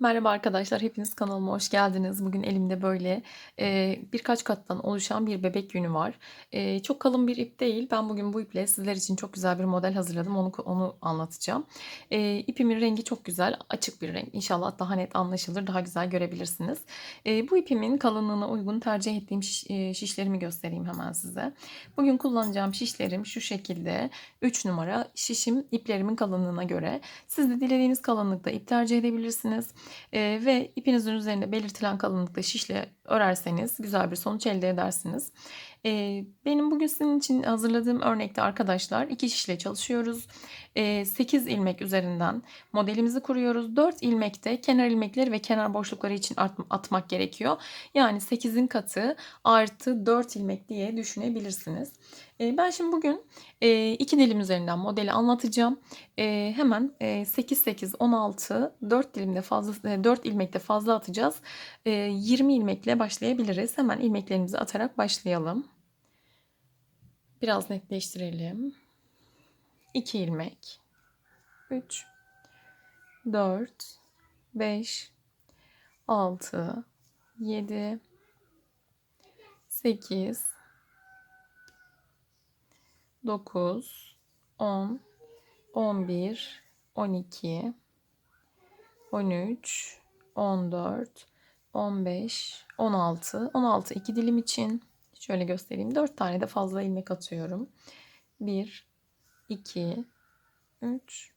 Merhaba arkadaşlar, hepiniz kanalıma hoş geldiniz. Bugün elimde böyle e, birkaç kattan oluşan bir bebek yünü var. E, çok kalın bir ip değil. Ben bugün bu iple sizler için çok güzel bir model hazırladım. Onu onu anlatacağım. E, ipimin rengi çok güzel, açık bir renk. İnşallah daha net anlaşılır, daha güzel görebilirsiniz. E, bu ipimin kalınlığına uygun tercih ettiğim şiş, e, şişlerimi göstereyim hemen size. Bugün kullanacağım şişlerim şu şekilde. 3 numara şişim iplerimin kalınlığına göre. Siz de dilediğiniz kalınlıkta ip tercih edebilirsiniz. E, ve ipinizin üzerinde belirtilen kalınlıkta şişle örerseniz güzel bir sonuç elde edersiniz. E, benim bugün sizin için hazırladığım örnekte arkadaşlar iki şişle çalışıyoruz. E, 8 ilmek üzerinden modelimizi kuruyoruz. 4 ilmekte kenar ilmekleri ve kenar boşlukları için atmak gerekiyor. Yani 8'in katı artı 4 ilmek diye düşünebilirsiniz. Ben şimdi bugün iki dilim üzerinden modeli anlatacağım. Hemen 8 8 16 4 dilimde fazla 4 ilmekte fazla atacağız. 20 ilmekle başlayabiliriz. Hemen ilmeklerimizi atarak başlayalım. Biraz netleştirelim. 2 ilmek. 3 4 5 6 7 8 9, 10, 11, 12, 13, 14, 15, 16. 16 iki dilim için. Şöyle göstereyim. 4 tane de fazla ilmek atıyorum. 1, 2, 3,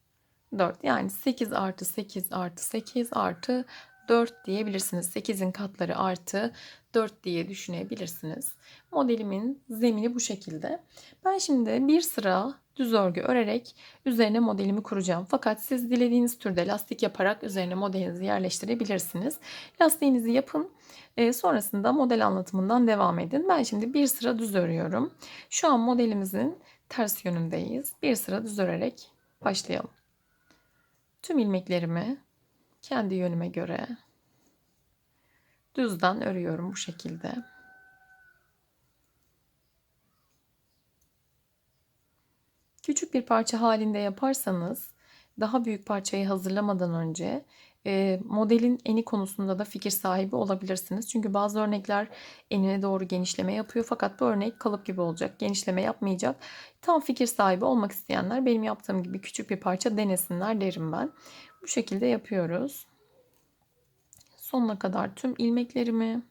4. Yani 8 artı 8 artı 8 artı 4 diyebilirsiniz. 8'in katları artı 4 diye düşünebilirsiniz. Modelimin zemini bu şekilde. Ben şimdi bir sıra düz örgü örerek üzerine modelimi kuracağım. Fakat siz dilediğiniz türde lastik yaparak üzerine modelinizi yerleştirebilirsiniz. Lastiğinizi yapın. E, sonrasında model anlatımından devam edin. Ben şimdi bir sıra düz örüyorum. Şu an modelimizin ters yönündeyiz. Bir sıra düz örerek başlayalım. Tüm ilmeklerimi kendi yönüme göre düzden örüyorum bu şekilde. Küçük bir parça halinde yaparsanız daha büyük parçayı hazırlamadan önce e, modelin eni konusunda da fikir sahibi olabilirsiniz. Çünkü bazı örnekler enine doğru genişleme yapıyor fakat bu örnek kalıp gibi olacak. Genişleme yapmayacak. Tam fikir sahibi olmak isteyenler benim yaptığım gibi küçük bir parça denesinler derim ben. Bu şekilde yapıyoruz. Sonuna kadar tüm ilmeklerimi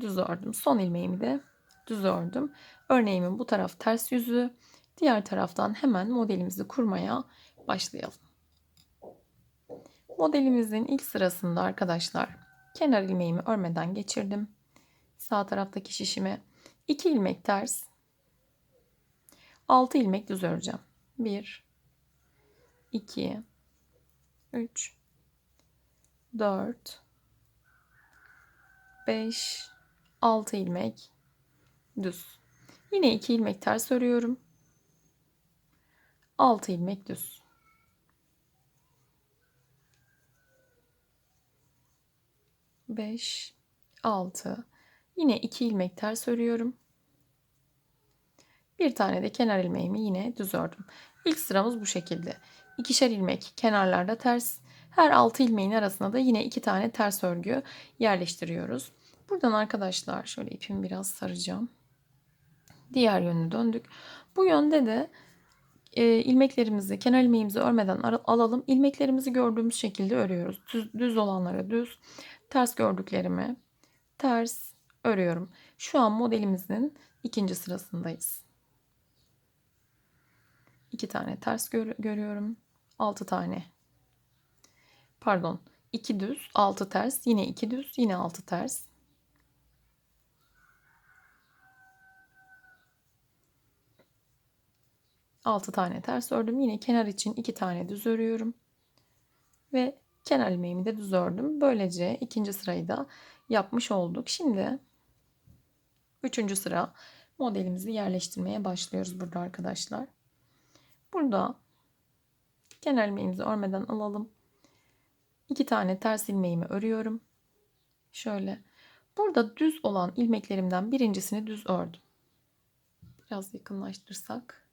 düz ördüm. Son ilmeğimi de düz ördüm. Örneğimin bu taraf ters yüzü. Diğer taraftan hemen modelimizi kurmaya başlayalım. Modelimizin ilk sırasında arkadaşlar kenar ilmeğimi örmeden geçirdim. Sağ taraftaki şişime 2 ilmek ters 6 ilmek düz öreceğim. 1 2 3 4 5 6 ilmek düz. Yine 2 ilmek ters örüyorum. 6 ilmek düz. Beş, altı. Yine iki ilmek ters örüyorum. Bir tane de kenar ilmeğimi yine düz ördüm. İlk sıramız bu şekilde. İkişer ilmek kenarlarda ters. Her 6 ilmeğin arasına da yine iki tane ters örgü yerleştiriyoruz. Buradan arkadaşlar şöyle ipimi biraz saracağım. Diğer yönünü döndük. Bu yönde de e, ilmeklerimizi, kenar ilmeğimizi örmeden alalım. İlmeklerimizi gördüğümüz şekilde örüyoruz. Düz, düz olanlara düz, ters gördüklerimi ters örüyorum. Şu an modelimizin ikinci sırasındayız. İki tane ters gör görüyorum. Altı tane pardon 2 düz 6 ters yine 2 düz yine 6 ters altı tane ters ördüm yine kenar için iki tane düz örüyorum ve kenar ilmeğimi de düz ördüm böylece ikinci sırayı da yapmış olduk şimdi üçüncü sıra modelimizi yerleştirmeye başlıyoruz burada arkadaşlar burada kenar ilmeğimizi örmeden alalım iki tane ters ilmeğimi örüyorum. Şöyle. Burada düz olan ilmeklerimden birincisini düz ördüm. Biraz yakınlaştırsak.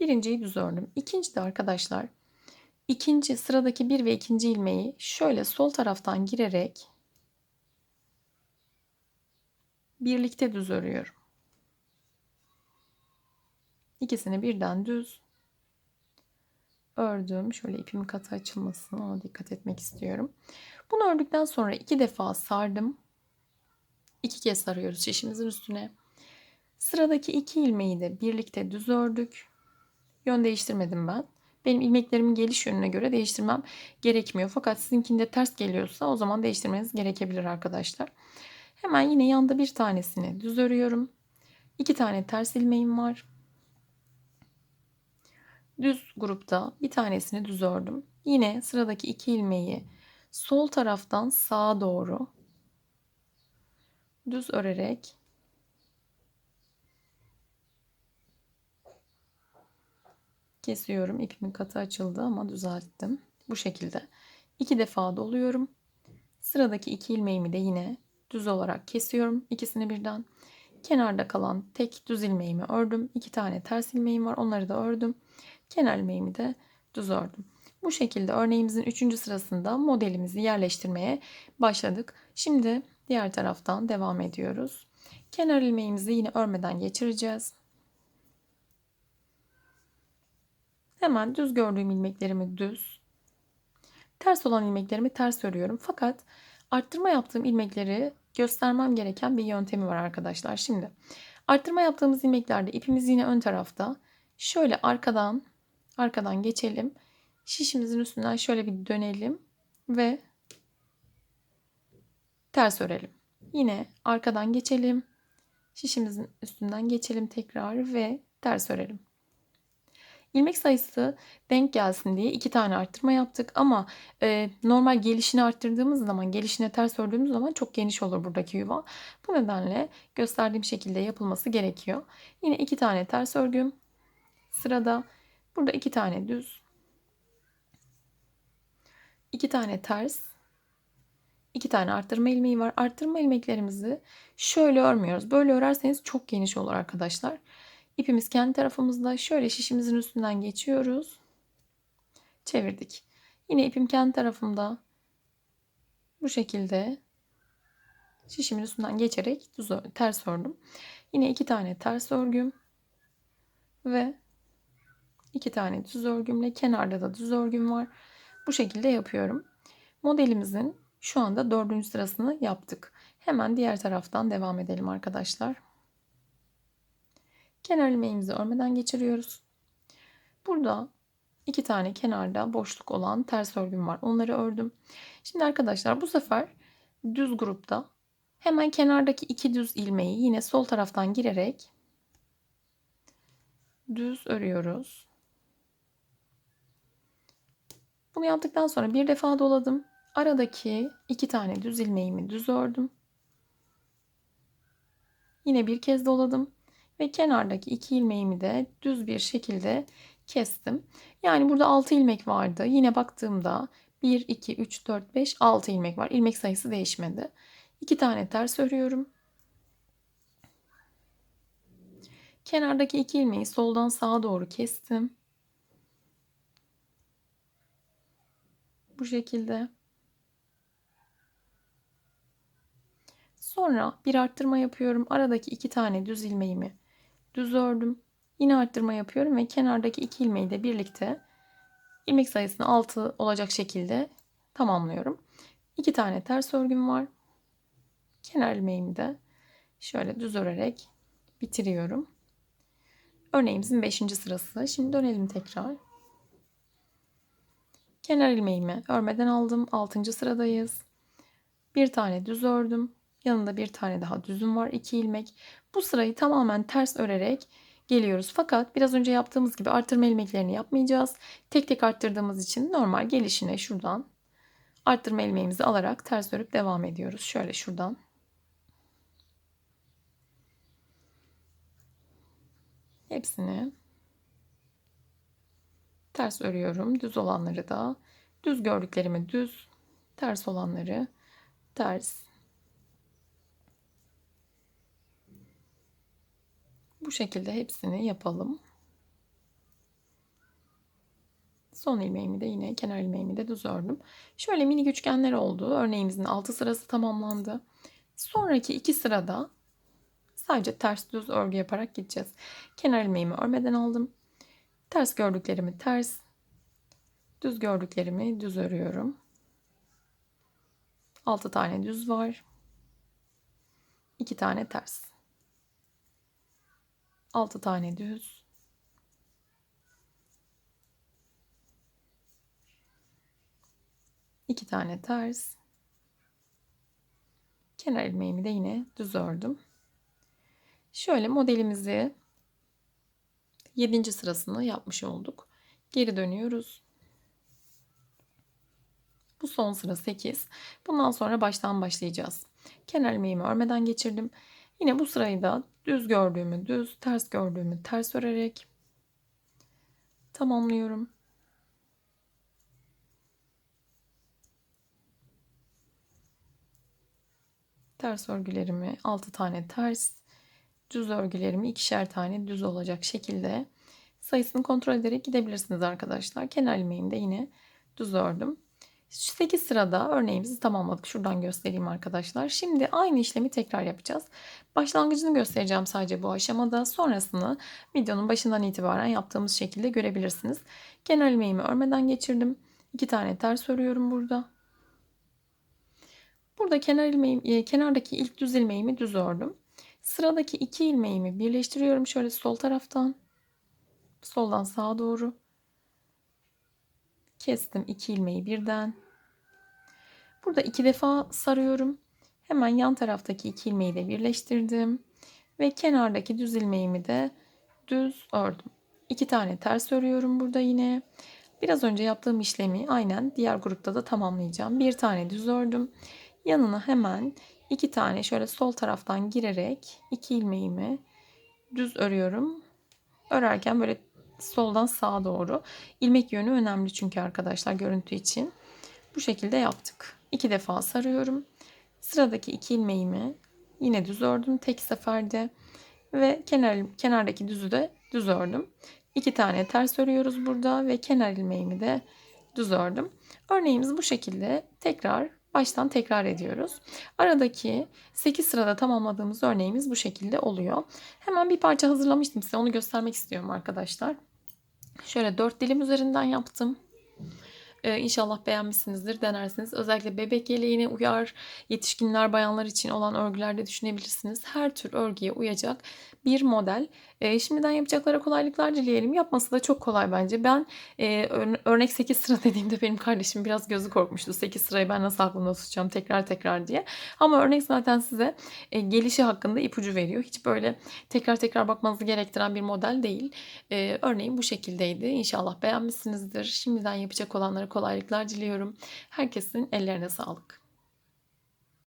Birinciyi düz ördüm. İkinci de arkadaşlar ikinci sıradaki bir ve ikinci ilmeği şöyle sol taraftan girerek birlikte düz örüyorum. İkisini birden düz ördüm. Şöyle ipimin katı açılmasın ona dikkat etmek istiyorum. Bunu ördükten sonra iki defa sardım. İki kez sarıyoruz şişimizin üstüne. Sıradaki iki ilmeği de birlikte düz ördük. Yön değiştirmedim ben. Benim ilmeklerimin geliş yönüne göre değiştirmem gerekmiyor. Fakat sizinkinde ters geliyorsa o zaman değiştirmeniz gerekebilir arkadaşlar. Hemen yine yanda bir tanesini düz örüyorum. İki tane ters ilmeğim var. Düz grupta bir tanesini düz ördüm. Yine sıradaki iki ilmeği sol taraftan sağa doğru düz örerek kesiyorum. İpimin katı açıldı ama düzelttim. Bu şekilde. iki defa doluyorum. Sıradaki iki ilmeğimi de yine düz olarak kesiyorum. ikisini birden. Kenarda kalan tek düz ilmeğimi ördüm. İki tane ters ilmeğim var. Onları da ördüm. Kenar ilmeğimi de düz ördüm. Bu şekilde örneğimizin 3. sırasında modelimizi yerleştirmeye başladık. Şimdi diğer taraftan devam ediyoruz. Kenar ilmeğimizi yine örmeden geçireceğiz. Hemen düz gördüğüm ilmeklerimi düz, ters olan ilmeklerimi ters örüyorum. Fakat arttırma yaptığım ilmekleri göstermem gereken bir yöntemi var arkadaşlar. Şimdi arttırma yaptığımız ilmeklerde ipimiz yine ön tarafta. Şöyle arkadan arkadan geçelim. Şişimizin üstünden şöyle bir dönelim ve ters örelim. Yine arkadan geçelim. Şişimizin üstünden geçelim tekrar ve ters örelim. İlmek sayısı denk gelsin diye iki tane arttırma yaptık ama e, normal gelişini arttırdığımız zaman gelişine ters ördüğümüz zaman çok geniş olur buradaki yuva. Bu nedenle gösterdiğim şekilde yapılması gerekiyor. Yine iki tane ters örgüm sırada burada iki tane düz iki tane ters iki tane arttırma ilmeği var. Arttırma ilmeklerimizi şöyle örmüyoruz. Böyle örerseniz çok geniş olur arkadaşlar. İpimiz kendi tarafımızda. Şöyle şişimizin üstünden geçiyoruz. Çevirdik. Yine ipim kendi tarafımda. Bu şekilde şişimin üstünden geçerek düz ters ördüm. Yine iki tane ters örgüm ve iki tane düz örgümle kenarda da düz örgüm var. Bu şekilde yapıyorum. Modelimizin şu anda dördüncü sırasını yaptık. Hemen diğer taraftan devam edelim arkadaşlar. Kenar ilmeğimizi örmeden geçiriyoruz. Burada iki tane kenarda boşluk olan ters örgüm var. Onları ördüm. Şimdi arkadaşlar bu sefer düz grupta hemen kenardaki iki düz ilmeği yine sol taraftan girerek düz örüyoruz. Bunu yaptıktan sonra bir defa doladım. Aradaki iki tane düz ilmeğimi düz ördüm. Yine bir kez doladım ve kenardaki iki ilmeğimi de düz bir şekilde kestim. Yani burada 6 ilmek vardı. Yine baktığımda 1, 2, 3, 4, 5, 6 ilmek var. İlmek sayısı değişmedi. 2 tane ters örüyorum. Kenardaki iki ilmeği soldan sağa doğru kestim. Bu şekilde. Sonra bir arttırma yapıyorum. Aradaki iki tane düz ilmeğimi düz ördüm. Yine arttırma yapıyorum ve kenardaki iki ilmeği de birlikte ilmek sayısını 6 olacak şekilde tamamlıyorum. İki tane ters örgüm var. Kenar ilmeğimi de şöyle düz örerek bitiriyorum. Örneğimizin 5. sırası. Şimdi dönelim tekrar. Kenar ilmeğimi örmeden aldım. 6. sıradayız. Bir tane düz ördüm. Yanında bir tane daha düzüm var. 2 ilmek. Bu sırayı tamamen ters örerek geliyoruz. Fakat biraz önce yaptığımız gibi artırma ilmeklerini yapmayacağız. Tek tek arttırdığımız için normal gelişine şuradan arttırma ilmeğimizi alarak ters örüp devam ediyoruz. Şöyle şuradan. Hepsini ters örüyorum. Düz olanları da düz gördüklerimi düz, ters olanları ters Bu şekilde hepsini yapalım. Son ilmeğimi de yine kenar ilmeğimi de düz ördüm. Şöyle mini üçgenler oldu. Örneğimizin 6 sırası tamamlandı. Sonraki iki sırada sadece ters düz örgü yaparak gideceğiz. Kenar ilmeğimi örmeden aldım. Ters gördüklerimi ters, düz gördüklerimi düz örüyorum. 6 tane düz var. 2 tane ters. 6 tane düz. iki tane ters. Kenar ilmeğimi de yine düz ördüm. Şöyle modelimizi 7. sırasını yapmış olduk. Geri dönüyoruz. Bu son sıra 8. Bundan sonra baştan başlayacağız. Kenar ilmeğimi örmeden geçirdim. Yine bu sırayı da düz gördüğümü düz, ters gördüğümü ters örerek tamamlıyorum. Ters örgülerimi 6 tane ters, düz örgülerimi ikişer tane düz olacak şekilde sayısını kontrol ederek gidebilirsiniz arkadaşlar. Kenar ilmeğimi de yine düz ördüm. 8 sırada örneğimizi tamamladık. Şuradan göstereyim arkadaşlar. Şimdi aynı işlemi tekrar yapacağız. Başlangıcını göstereceğim sadece bu aşamada. Sonrasını videonun başından itibaren yaptığımız şekilde görebilirsiniz. Kenar ilmeğimi örmeden geçirdim. 2 tane ters örüyorum burada. Burada kenar ilmeğim, e, kenardaki ilk düz ilmeğimi düz ördüm. Sıradaki iki ilmeğimi birleştiriyorum şöyle sol taraftan. Soldan sağa doğru. Kestim iki ilmeği birden. Burada iki defa sarıyorum. Hemen yan taraftaki iki ilmeği de birleştirdim. Ve kenardaki düz ilmeğimi de düz ördüm. İki tane ters örüyorum burada yine. Biraz önce yaptığım işlemi aynen diğer grupta da tamamlayacağım. Bir tane düz ördüm. Yanına hemen iki tane şöyle sol taraftan girerek iki ilmeğimi düz örüyorum. Örerken böyle soldan sağa doğru. ilmek yönü önemli çünkü arkadaşlar görüntü için. Bu şekilde yaptık. İki defa sarıyorum. Sıradaki iki ilmeğimi yine düz ördüm tek seferde ve kenar kenardaki düzü de düz ördüm. İki tane ters örüyoruz burada ve kenar ilmeğimi de düz ördüm. Örneğimiz bu şekilde tekrar baştan tekrar ediyoruz. Aradaki 8 sırada tamamladığımız örneğimiz bu şekilde oluyor. Hemen bir parça hazırlamıştım size onu göstermek istiyorum arkadaşlar. Şöyle 4 dilim üzerinden yaptım. Ee, inşallah beğenmişsinizdir, denersiniz. Özellikle bebek yeleğine uyar, yetişkinler, bayanlar için olan örgülerde düşünebilirsiniz. Her tür örgüye uyacak bir model. E, şimdiden yapacaklara kolaylıklar dileyelim. Yapması da çok kolay bence. Ben e, örnek 8 sıra dediğimde benim kardeşim biraz gözü korkmuştu. 8 sırayı ben nasıl aklımda tutacağım tekrar tekrar diye. Ama örnek zaten size e, gelişi hakkında ipucu veriyor. Hiç böyle tekrar tekrar bakmanızı gerektiren bir model değil. E, örneğin bu şekildeydi. İnşallah beğenmişsinizdir. Şimdiden yapacak olanlara kolaylıklar diliyorum. Herkesin ellerine sağlık.